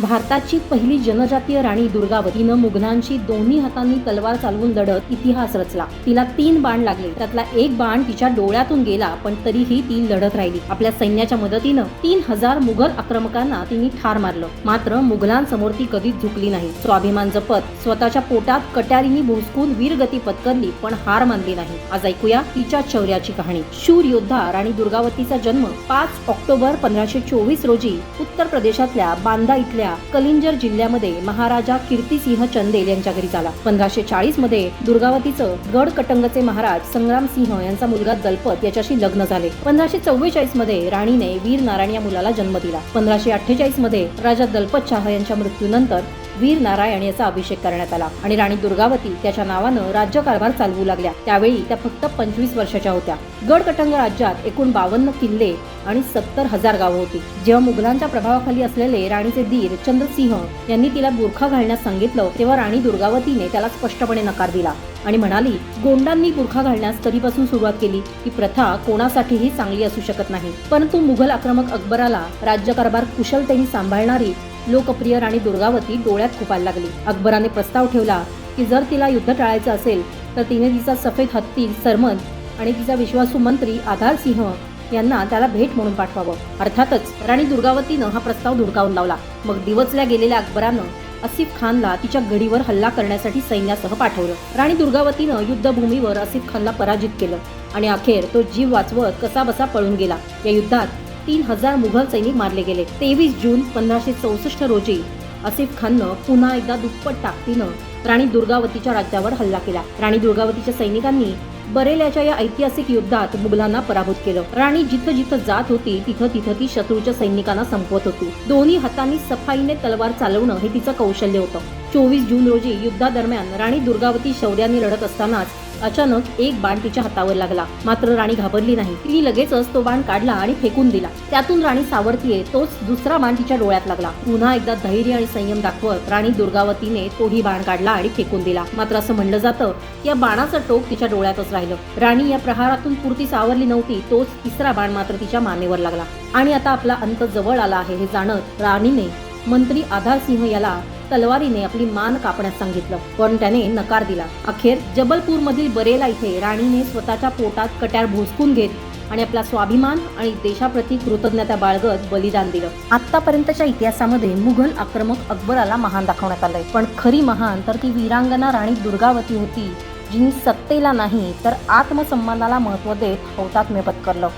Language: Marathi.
भारताची पहिली जनजातीय राणी दुर्गावतीनं मुघलांशी मुघलांची दोन्ही हातांनी तलवार चालवून लढत इतिहास रचला. तिला तीन बाण लागले. त्यातला एक बाण तिच्या डोळ्यातून गेला पण तरीही ती लढत राहिली. आपल्या सैन्याच्या मदतीनं तीन हजार मुघल आक्रमकांना तिने ठार मारलं. मात्र मुघलांसमोर ती कधीच झुकली नाही. स्वाभिमान जपत स्वतःच्या पोटात कट्यारीनी भोसकून वीरगती पत्करली पण हार मानली नाही. आज ऐकूया तिच्या शौर्याची कहाणी. शूर योद्धा राणी दुर्गावतीचा जन्म पाच ऑक्टोबर पंधराशे चोवीस रोजी उत्तर प्रदेशातल्या बांदा इथल्या कलिंजर जिल्ह्यामध्ये महाराजा कीर्तीसिंह चंदेल यांच्या घरी झाला पंधराशे चाळीसमध्ये दुर्गावतीचं गड कटंगचे महाराज संग्राम सिंह यांचा मुलगा दलपत याच्याशी लग्न झाले. पंधराशे चव्वेचाळीसमध्ये राणीने वीर नारायण या मुलाला जन्म दिला. पंधराशे अठ्ठेचाळीसमध्ये राजा दलपत शाह यांच्या मृत्यूनंतर वीर नारायण याचा अभिषेक करण्यात आला आणि राणी दुर्गावती त्याच्या नावानं राज्यकारभार चालवू लागल्या. त्यावेळी त्या फक्त पंचवीस वर्षाच्या होत्या. गडकटंग राज्यात एकूण बावन्न किल्ले आणि सत्तर हजार गावं होती. जेव्हा मुघलांच्या प्रभावाखाली असलेले राणीचे दीर चंद्रसिंह यांनी तिला बुरखा घालण्यास सांगितलं तेव्हा राणी दुर्गावतीने त्याला स्पष्टपणे नकार दिला आणि म्हणाली गोंडांनी बुरखा घालण्यास कधीपासून सुरुवात केली? ही प्रथा कोणासाठीही चांगली असू शकत नाही. परंतु मुघल आक्रमक अकबराला राज्यकारभार कुशलतेने सांभाळणारी लोकप्रिय राणी दुर्गावती डोळ्यात खुपायला लागली. अकबराने प्रस्ताव ठेवला की जर तिला युद्ध टाळायचं असेल तर तिने तिचा सफेद हत्ती सरमन आणि तिचा विश्वासू मंत्री आधार सिंह यांना त्याला भेट म्हणून पाठवावं. अर्थातच राणी दुर्गावतीनं हा प्रस्ताव धुडकावून लावला. मग दिवचल्या गेलेल्या अकबरानं असिफ खानला तिच्या घडीवर हल्ला करण्यासाठी सैन्यासह पाठवलं. राणी दुर्गावतीनं युद्धभूमीवर असिफ खानला पराजित केलं आणि अखेर तो जीव वाचवत कसा बसा पळून गेला. या युद्धात तीन हजार मुघल सैनिक मारले गेले. तेवीस जून पंधराशे चौसष्ट रोजी असिफ खाननं पुन्हा एकदा दुप्पट ताकदीनं राणी दुर्गावतीच्या राज्यावर हल्ला केला. राणी दुर्गावतीच्या सैनिकांनी बरेल्याच्या या ऐतिहासिक युद्धात मुघलांना पराभूत केलं. राणी जिथं जिथं जात होती तिथं तिथं ती शत्रूच्या सैनिकांना संपवत होती. दोन्ही हातांनी सफाईने तलवार चालवणं हे तिचं कौशल्य होतं. चोवीस जून रोजी युद्धादरम्यान राणी दुर्गावती शौर्याने लढत असतानाच अचानक एक बाण तिच्या हातावर लागला. मात्र राणी घाबरली नाही. तिने लगेचच तो बाण काढला आणि फेकून दिला. त्यातून राणी सावरतीये तोच दुसरा बाण तिच्या डोळ्यात लागला. पुन्हा एकदा धैर्य आणि संयम दाखवत राणी दुर्गावतीने तोही बाण काढला आणि फेकून दिला. मात्र असं म्हणलं जातं की या बाणाचं टोक तिच्या डोळ्यातच राहिलं. राणी या प्रहारातून पुरती सावरली नव्हती तोच तिसरा बाण मात्र तिच्या मानेवर लागला. आणि आता आपला अंत जवळ आला आहे हे जाणत राणीने मंत्री आधार सिंह याला तलवारीने आपली मान कापण्यास सांगितलं. पण त्याने नकार दिला. अखेर जबलपूर मधील बरेला इथे राणीने स्वतःच्या पोटात कट्यार भोसकून घेत आणि आपला स्वाभिमान आणि देशाप्रती कृतज्ञता बाळगत बलिदान दिलं. आतापर्यंतच्या इतिहासामध्ये मुघल आक्रमक अकबराला महान दाखवण्यात आलंय. पण खरी महान तर ती वीरांगना राणी दुर्गावती होती जिने सत्तेला नाही तर आत्मसन्मानाला महत्त्व देत हौतात्म्य पत्करलं